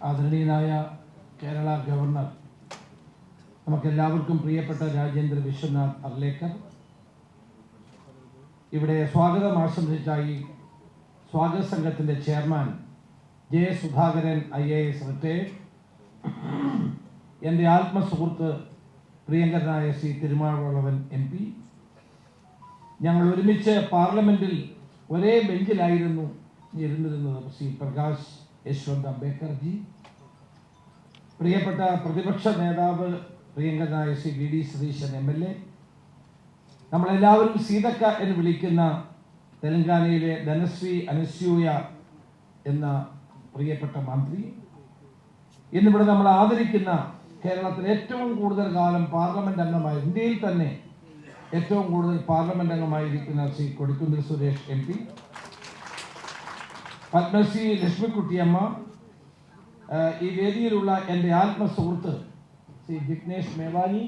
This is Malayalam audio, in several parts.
ആദരണീയനായ കേരള ഗവർണർ നമുക്കെല്ലാവർക്കും പ്രിയപ്പെട്ട രാജേന്ദ്ര വിശ്വനാഥ് അർലേക്കർ ഇവിടെ സ്വാഗതം ആശംസിച്ചായി സ്വാഗത സംഘത്തിന്റെ chairman J Sudhakaran I A S retired എന്റെ ആത്മസുഹൃത്ത് പ്രിയങ്കരനായ ശ്രീ തിരുമാവളവൻ എം പി. ഞങ്ങൾ ഒരുമിച്ച് പാർലമെന്റിൽ ഒരേ ബെഞ്ചിലായിരുന്നു ഇരുന്നിരുന്നത് ശ്രീ പ്രകാശ് യശ്വന്ത് അംബേദ്കർജി. പ്രിയപ്പെട്ട പ്രതിപക്ഷ നേതാവ് പ്രിയങ്കരനായ Shri V D Satheesan M L A. നമ്മളെല്ലാവരും സീതക്ക എന്ന് വിളിക്കുന്ന തെലങ്കാനയിലെ ധനശ്രീ അനസൂയ എന്ന പ്രിയപ്പെട്ട മന്ത്രി. ഇന്നിവിടെ നമ്മൾ ആദരിക്കുന്ന കേരളത്തിൽ ഏറ്റവും കൂടുതൽ കാലം പാർലമെന്റ് അംഗമായി ഇന്ത്യയിൽ തന്നെ ഏറ്റവും കൂടുതൽ പാർലമെന്റ് അംഗമായിരിക്കുന്ന ശ്രീ കൊടിക്കുന്നിൽ സുരേഷ് എം പി. പത്മശ്രീ ലക്ഷ്മിക്കുട്ടിയമ്മ ഈ വേദിയിലുള്ള എന്റെ ആത്മസുഹൃത്ത് Shri Jignesh Mevani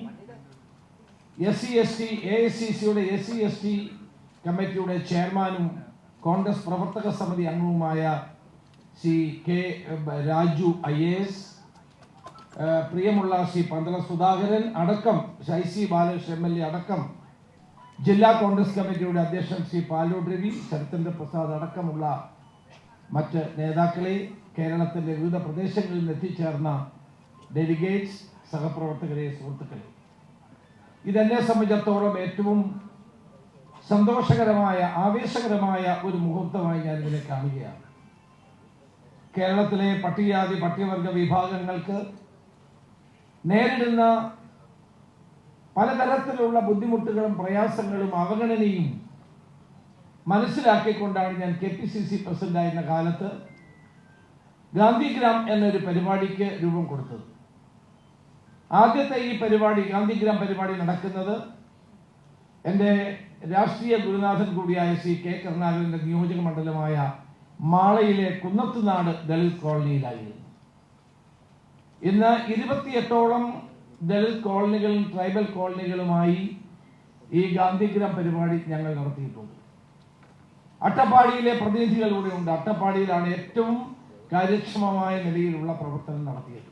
S C S T A S C സിയുടെ എസ് സി എസ് ടി കമ്മിറ്റിയുടെ ചെയർമാനും കോൺഗ്രസ് പ്രവർത്തക സമിതി അംഗവുമായ Shri K Raju I A S പ്രിയമുള്ള ശ്രീ പന്തള സുധാകരൻ അടക്കം ശൈസി ബാലകൃഷ്ണൻ എം എൽ എ അടക്കം ജില്ലാ കോൺഗ്രസ് കമ്മിറ്റിയുടെ അധ്യക്ഷൻ ശ്രീ പാലോട് രവി ശരത്ചന്ദ്ര പ്രസാദ് അടക്കമുള്ള മറ്റ് നേതാക്കളെ കേരളത്തിന്റെ വിവിധ പ്രദേശങ്ങളിൽ എത്തിച്ചേർന്ന ഡെലിഗേറ്റ്സ് സഹപ്രവർത്തകരെ സുഹൃത്തുക്കളെ. ഇതെന്നെ സംബന്ധിച്ചിടത്തോളം ഏറ്റവും സന്തോഷകരമായ ആവേശകരമായ ഒരു മുഹൂർത്തമായി ഞാൻ ഇതിനെ കാണുകയാണ്. കേരളത്തിലെ പട്ടികജാതി പട്ടികവർഗ വിഭാഗങ്ങൾക്ക് നേരിടുന്ന പലതരത്തിലുള്ള ബുദ്ധിമുട്ടുകളും പ്രയാസങ്ങളും അവഗണനയും മനസ്സിലാക്കിക്കൊണ്ടാണ് ഞാൻ കെ പി സി സി പ്രസിഡന്റായിരുന്ന കാലത്ത് ഗാന്ധിഗ്രാം എന്നൊരു പരിപാടിക്ക് രൂപം കൊടുത്തത്. ആദ്യത്തെ ഈ പരിപാടി ഗാന്ധിഗ്രാം പരിപാടി നടക്കുന്നത് എന്റെ രാഷ്ട്രീയ ഗുരുനാഥൻ കൂടിയായ ശ്രീ കെ കരുണാകരന്റെ നിയോജക മണ്ഡലമായ മാളയിലെ കുന്നത്തുനാട് ദളിത് കോളനിയിലായിരുന്നു. ഇന്ന് ഇരുപത്തിയെട്ടോളം ദളിത് കോളനികളും ട്രൈബൽ കോളനികളുമായി ഈ ഗാന്ധിഗ്രാം പരിപാടി ഞങ്ങൾ നടത്തിയിട്ടുണ്ട്. അട്ടപ്പാടിയിലെ പ്രതിനിധികൾ ഉണ്ട്. അട്ടപ്പാടിയിലാണ് ഏറ്റവും കാര്യക്ഷമമായ നിലയിലുള്ള പ്രവർത്തനം നടത്തിയത്.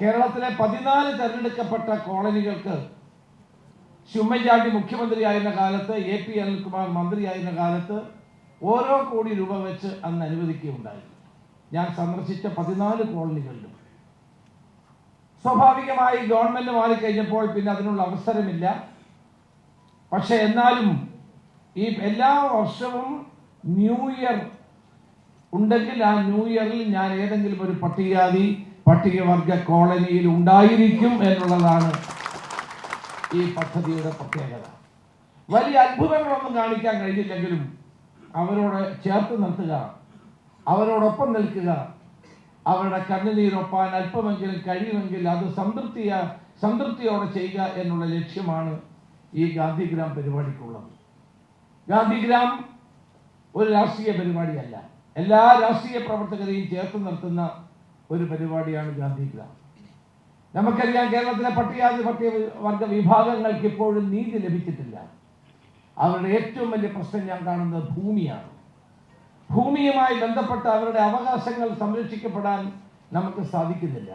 കേരളത്തിലെ പതിനാല് തെരഞ്ഞെടുക്കപ്പെട്ട കോളനികൾക്ക് മുഖ്യമന്ത്രി മുഖ്യമന്ത്രിയായിരുന്ന കാലത്ത് എ പി അനിൽകുമാർ മന്ത്രിയായിരുന്ന കാലത്ത് ഓരോ കോടി രൂപ വെച്ച് അന്ന് അനുവദിക്കുകയുണ്ടായി. ഞാൻ സന്ദർശിച്ച പതിനാല് കോളനികളിലും. സ്വാഭാവികമായി ഗവൺമെന്റ് മാറിക്കഴിഞ്ഞപ്പോൾ പിന്നെ അതിനുള്ള അവസരമില്ല. പക്ഷെ എന്നാലും ഈ എല്ലാ വർഷവും ന്യൂ ഇയർ ഉണ്ടെങ്കിൽ ആ ന്യൂ ഇയറിൽ ഞാൻ ഏതെങ്കിലും ഒരു പട്ടികജാതി പട്ടികവർഗ കോളനിയിൽ ഉണ്ടായിരിക്കും എന്നുള്ളതാണ് ഈ പദ്ധതിയുടെ പ്രത്യേകത. വലിയ അത്ഭുതങ്ങളൊന്നും കാണിക്കാൻ കഴിഞ്ഞില്ലെങ്കിലും അവരോട് ചേർത്ത് നിർത്തുക അവരോടൊപ്പം നിൽക്കുക അവരുടെ കണ്ണുനീരൊപ്പാൻ അല്പമെങ്കിലും കഴിയുമെങ്കിൽ അത് സംതൃപ്തിയ സംതൃപ്തിയോടെ ചെയ്യുക എന്നുള്ള ലക്ഷ്യമാണ് ഈ ഗാന്ധിഗ്രാം പരിപാടിക്കുള്ളത്. ഗാന്ധിഗ്രാം ഒരു രാഷ്ട്രീയ പരിപാടിയല്ല. എല്ലാ രാഷ്ട്രീയ പ്രവർത്തകരെയും ചേർത്ത് നിർത്തുന്ന ഒരു പരിപാടിയാണ് ഗാന്ധിഗ്രാം. നമുക്കറിയാം കേരളത്തിലെ പട്ടികജാതി പട്ടിക വർഗ വിഭാഗങ്ങൾക്ക് ഇപ്പോഴും നീതി ലഭിച്ചിട്ടില്ല. അവരുടെ ഏറ്റവും വലിയ പ്രശ്നം ഞാൻ കാണുന്നത് ഭൂമിയാണ്. ഭൂമിയുമായി ബന്ധപ്പെട്ട അവരുടെ അവകാശങ്ങൾ സംരക്ഷിക്കപ്പെടാൻ നമുക്ക് സാധിക്കുന്നില്ല.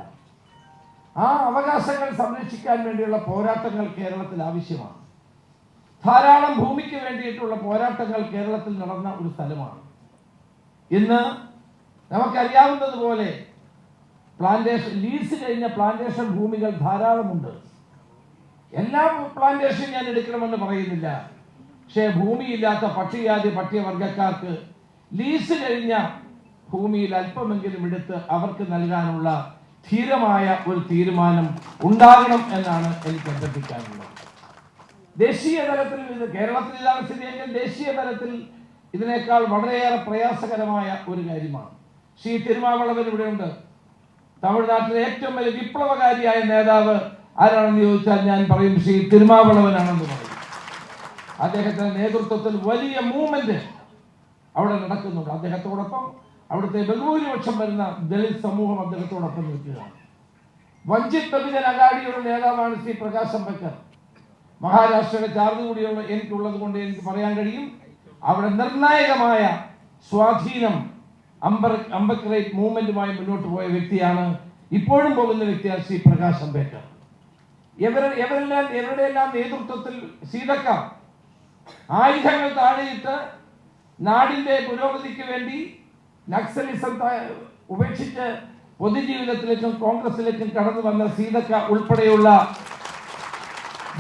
ആ അവകാശങ്ങൾ സംരക്ഷിക്കാൻ വേണ്ടിയുള്ള പോരാട്ടങ്ങൾ കേരളത്തിൽ ആവശ്യമാണ്. ധാരാളം ഭൂമിക്ക് വേണ്ടിയിട്ടുള്ള പോരാട്ടങ്ങൾ കേരളത്തിൽ നടന്ന ഒരു സ്ഥലമാണ്. ഇന്ന് നമുക്കറിയാവുന്നതുപോലെ പ്ലാന്റേഷൻ ലീസ് കഴിഞ്ഞ പ്ലാന്റേഷൻ ഭൂമികൾ ധാരാളമുണ്ട്. എല്ലാ പ്ലാന്റേഷൻ ഞാൻ എടുക്കണമെന്ന് പറയുന്നില്ല. പക്ഷേ ഭൂമിയില്ലാത്ത പട്ടികജാതി പട്ടികവർഗക്കാർക്ക് ലീസ് കഴിഞ്ഞ ഭൂമിയിൽ അല്പമെങ്കിലും എടുത്ത് അവർക്ക് നൽകാനുള്ള ധീരമായ ഒരു തീരുമാനം ഉണ്ടാകണം എന്നാണ് എനിക്ക് അഭ്യർത്ഥിക്കാനുള്ളത്. ദേശീയ തലത്തിൽ ഇത് കേരളത്തിൽ ഇതാണ് സ്ഥിതിയെങ്കിൽ ദേശീയ തലത്തിൽ ഇതിനേക്കാൾ വളരെയേറെ പ്രയാസകരമായ ഒരു കാര്യമാണ്. ശ്രീ തിരുമാവളവൻ ഇവിടെയുണ്ട്. തമിഴ്നാട്ടിലെ ഏറ്റവും വലിയ വിപ്ലവകാരിയായ നേതാവ് ആരാണെന്ന് ചോദിച്ചാൽ ഞാൻ പറയും ശ്രീ തിരുമാവളവനാണെന്ന് പറയും. അദ്ദേഹത്തിന്റെ നേതൃത്വത്തിൽ വലിയ മൂവ്മെന്റ് അവിടെ നടക്കുന്നുണ്ട്. അദ്ദേഹത്തോടൊപ്പം അവിടുത്തെ ബഹുഭൂരിപക്ഷം വരുന്ന ദളിത് സമൂഹം അദ്ദേഹത്തോടൊപ്പം നിൽക്കുകയാണ്. വഞ്ചിത് ബഹുജൻ അഗാഡിയുടെ നേതാവാണ് ശ്രീ പ്രകാശ് അംബേദ്കർ. മഹാരാഷ്ട്രയുടെ ചാർജ് കൂടിയുള്ള എനിക്കുള്ളത് കൊണ്ട് എനിക്ക് പറയാൻ കഴിയും. അവിടെ നിർണായകമായ സ്വാധീനം അംബർ അംബക്രേറ്റ് മൂവ്മെന്റുമായി മുന്നോട്ട് പോയ വ്യക്തിയാണ് ഇപ്പോഴും പോകുന്ന വ്യക്തിയാണ് ശ്രീ പ്രകാശ് അംബേദ്കർ. ഇവർ എവരെല്ലാം എവരുടെയെല്ലാം നേതൃത്വത്തിൽ സീതക്ക ആയുധങ്ങൾ താഴെയിട്ട് നാടിന്റെ പുരോഗതിക്ക് വേണ്ടി നക്സലിസം ഉപേക്ഷിച്ച് പൊതുജീവിതത്തിലേക്കും കോൺഗ്രസിലേക്കും കടന്നു വന്ന സീതക്ക ഉൾപ്പെടെയുള്ള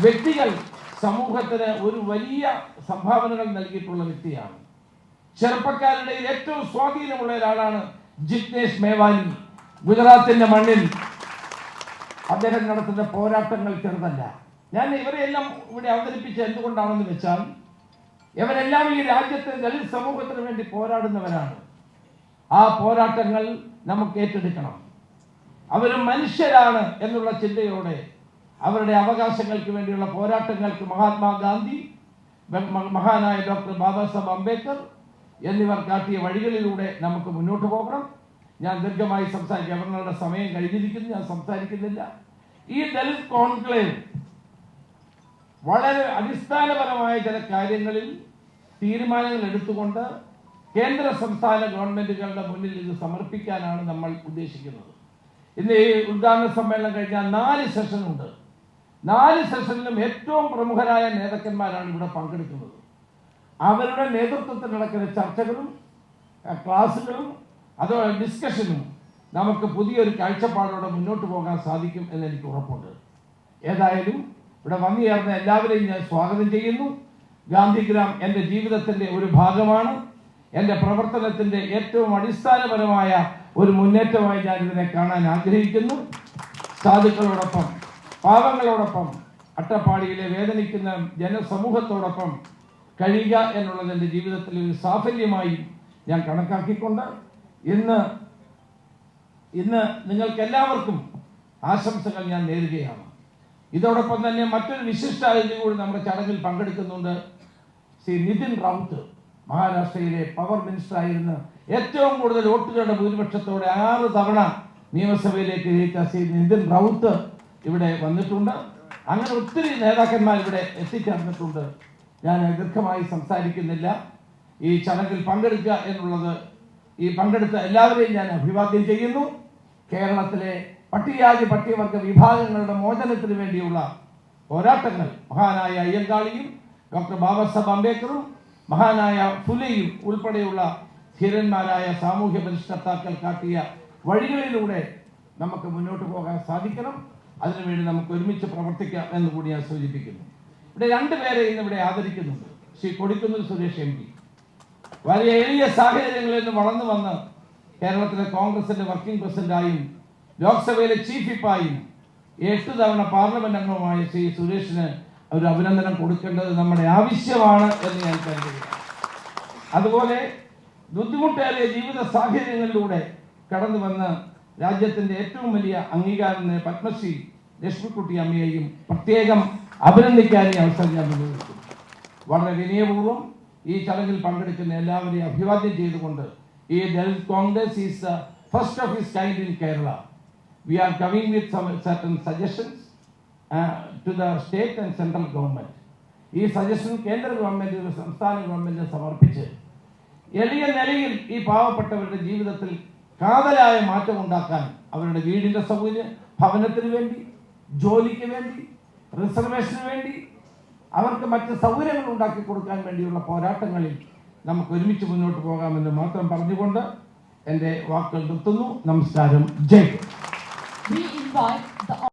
വ്യക്തികൾ സമൂഹത്തിന് ഒരു വലിയ സംഭാവനകൾ നൽകിയിട്ടുള്ള വ്യക്തിയാണ്. ചെറുപ്പക്കാരുടെ ഏറ്റവും സ്വാധീനമുള്ള ഒരാളാണ് ജിഗ്നേഷ് മേവാനി ഗുജറാത്തിന്റെ മണ്ണിൽ അദ്ദേഹം നടത്തുന്ന പോരാട്ടങ്ങൾ ചെറുതല്ല. ഞാൻ ഇവരെല്ലാം ഇവിടെ അവതരിപ്പിച്ച എന്തുകൊണ്ടാണെന്ന് വെച്ചാൽ ഇവരെല്ലാം ഈ രാജ്യത്തെ ദളിത് സമൂഹത്തിന് വേണ്ടി പോരാടുന്നവരാണ്. ആ പോരാട്ടങ്ങൾ നമുക്ക് ഏറ്റെടുക്കണം. അവർ മനുഷ്യരാണ് എന്നുള്ള ചിന്തയോടെ അവരുടെ അവകാശങ്ങൾക്ക് വേണ്ടിയുള്ള പോരാട്ടങ്ങൾക്ക് മഹാത്മാഗാന്ധി മഹാനായ ഡോക്ടർ ബാബാ സാഹബ് അംബേദ്കർ എന്നിവർ കാട്ടിയ വഴികളിലൂടെ നമുക്ക് മുന്നോട്ട് പോകണം. ഞാൻ ദീർഘമായി സംസാരിക്കും. അവരുടെ സമയം കഴിഞ്ഞിരിക്കുന്നു. ഞാൻ സംസാരിക്കുന്നില്ല. ഈ ദലിത് കോൺക്ലേവ് വളരെ അടിസ്ഥാനപരമായ ചില കാര്യങ്ങളിൽ തീരുമാനങ്ങൾ എടുത്തുകൊണ്ട് കേന്ദ്ര സംസ്ഥാന ഗവൺമെന്റുകളുടെ മുന്നിൽ ഇത് സമർപ്പിക്കാനാണ് നമ്മൾ ഉദ്ദേശിക്കുന്നത്. ഇന്ന് ഈ ഉദ്ഘാടന സമ്മേളനം കഴിഞ്ഞാൽ നാല് സെഷൻ ഉണ്ട് നാല് സെഷനിലും ഏറ്റവും പ്രമുഖരായ നേതാക്കന്മാരാണ് ഇവിടെ പങ്കെടുക്കുന്നത്. അവരുടെ നേതൃത്വത്തിൽ നടക്കുന്ന ചർച്ചകളും ക്ലാസ്സുകളും അതോ ഡിസ്കഷനും നമുക്ക് പുതിയൊരു കാഴ്ചപ്പാടോടെ മുന്നോട്ട് പോകാൻ സാധിക്കും എന്ന് എനിക്ക് ഉറപ്പുണ്ട്. ഏതായാലും ഇവിടെ വന്നു ചേർന്ന എല്ലാവരെയും ഞാൻ സ്വാഗതം ചെയ്യുന്നു. ഗാന്ധിഗ്രാം എന്റെ ജീവിതത്തിന്റെ ഒരു ഭാഗമാണ്. എന്റെ പ്രവർത്തനത്തിന്റെ ഏറ്റവും അടിസ്ഥാനപരമായ ഒരു മുന്നേറ്റമായി ഞാൻ ഇതിനെ കാണാൻ ആഗ്രഹിക്കുന്നു. സാധുക്കളോടൊപ്പം പാവങ്ങളോടൊപ്പം അട്ടപ്പാടിയിലെ വേദനിക്കുന്ന ജനസമൂഹത്തോടൊപ്പം കഴിയുക എന്നുള്ളത് എന്റെ ജീവിതത്തിൽ ഒരു സാഫല്യമായി ഞാൻ കണക്കാക്കിക്കൊണ്ട് ഇന്ന് ഇന്ന് നിങ്ങൾക്ക് എല്ലാവർക്കും ആശംസകൾ ഞാൻ നേരുകയാണ്. ഇതോടൊപ്പം തന്നെ മറ്റൊരു വിശിഷ്ട അതിഥി കൂടി നമ്മുടെ ചടങ്ങിൽ പങ്കെടുക്കുന്നുണ്ട് ശ്രീ നിതിൻ റൗത്ത് മഹാരാഷ്ട്രയിലെ പവർ മിനിസ്റ്റർ ആയിരുന്ന ഏറ്റവും കൂടുതൽ വോട്ടുകളുടെ ഭൂരിപക്ഷത്തോടെ ആറ് തവണ നിയമസഭയിലേക്ക് ജയിച്ച ശ്രീ നിതിൻ റൗത്ത് ഇവിടെ വന്നിട്ടുണ്ട്. അങ്ങനെ ഒത്തിരി നേതാക്കന്മാർ ഇവിടെ എത്തിച്ചേർന്നിട്ടുണ്ട് ഞാൻ ദീർഘമായി സംസാരിക്കുന്നില്ല. ഈ ചടങ്ങിൽ പങ്കെടുക്കുക എന്നുള്ളത് ഈ പങ്കെടുത്ത എല്ലാവരെയും ഞാൻ അഭിവാദ്യം ചെയ്യുന്നു. കേരളത്തിലെ പട്ടികജാതി പട്ടികവർഗ വിഭാഗങ്ങളുടെ മോചനത്തിന് വേണ്ടിയുള്ള പോരാട്ടങ്ങൾ മഹാനായ അയ്യങ്കാളിയും ഡോക്ടർ ബാബാ സാഹബ് അംബേദ്കറും മഹാനായ ഫുലെയും ഉൾപ്പെടെയുള്ള ധീരന്മാരായ സാമൂഹ്യ പരിഷ്കർത്താക്കൾ കാട്ടിയ വഴികളിലൂടെ നമുക്ക് മുന്നോട്ട് പോകാൻ സാധിക്കണം. അതിനുവേണ്ടി നമുക്ക് ഒരുമിച്ച് പ്രവർത്തിക്കാം എന്ന് കൂടി ഞാൻ സൂചിപ്പിക്കുന്നു. ഇവിടെ രണ്ടുപേരെ ഇന്ന് ഇവിടെ ആദരിക്കുന്നുണ്ട്. Shri Kodikunnil Suresh M P. വലിയ എളിയ സാഹചര്യങ്ങളിൽ നിന്ന് വളർന്നു വന്ന് കേരളത്തിലെ കോൺഗ്രസിന്റെ വർക്കിംഗ് പ്രസിഡന്റായും ലോക്സഭയിലെ ചീഫ് വിപ്പായും എട്ട് തവണ പാർലമെന്റ് അംഗവുമായ ശ്രീ സുരേഷിന് ഒരു അഭിനന്ദനം കൊടുക്കേണ്ടത് നമ്മുടെ ആവശ്യമാണ് എന്ന് ഞാൻ കരുതുന്നു. അതുപോലെ ബുദ്ധിമുട്ടേറിയ ജീവിത സാഹചര്യങ്ങളിലൂടെ കടന്നു വന്ന് രാജ്യത്തിന്റെ ഏറ്റവും വലിയ അംഗീകാരം പത്മശ്രീ ലക്ഷ്മിക്കുട്ടി അമ്മയെയും പ്രത്യേകം അഭിനന്ദിക്കാൻ ഈ അവസരം ഞാൻ വിനിയോഗിക്കുന്നു വളരെ വിനയപൂർവം ഈ ചടങ്ങിൽ പങ്കെടുക്കുന്ന എല്ലാവരെയും അഭിവാദ്യം ചെയ്തുകൊണ്ട് ഈ Dalit Congress is first of his kind in Kerala. We are coming with certain suggestions to the state and central government. ഈ സജഷൻ കേന്ദ്ര ഗവൺമെന്റിന് സംസ്ഥാന ഗവൺമെന്റിന് സമർപ്പിച്ച് എളിയ നിലയിൽ ഈ പാവപ്പെട്ടവരുടെ ജീവിതത്തിൽ കാതലായ മാറ്റം ഉണ്ടാക്കാൻ അവരുടെ വീടിന്റെ സൗകര്യം ഭവനത്തിന് വേണ്ടി ജോലിക്ക് വേണ്ടി റിസർവേഷന് വേണ്ടി അവർക്ക് മറ്റ് സൗകര്യങ്ങൾ ഉണ്ടാക്കി കൊടുക്കാൻ വേണ്ടിയുള്ള പോരാട്ടങ്ങളിൽ നമുക്ക് ഒരുമിച്ച് മുന്നോട്ട് പോകാമെന്ന് മാത്രം പറഞ്ഞുകൊണ്ട് എന്റെ വാക്കുകൾ നിർത്തുന്നു. നമസ്കാരം. ജയ്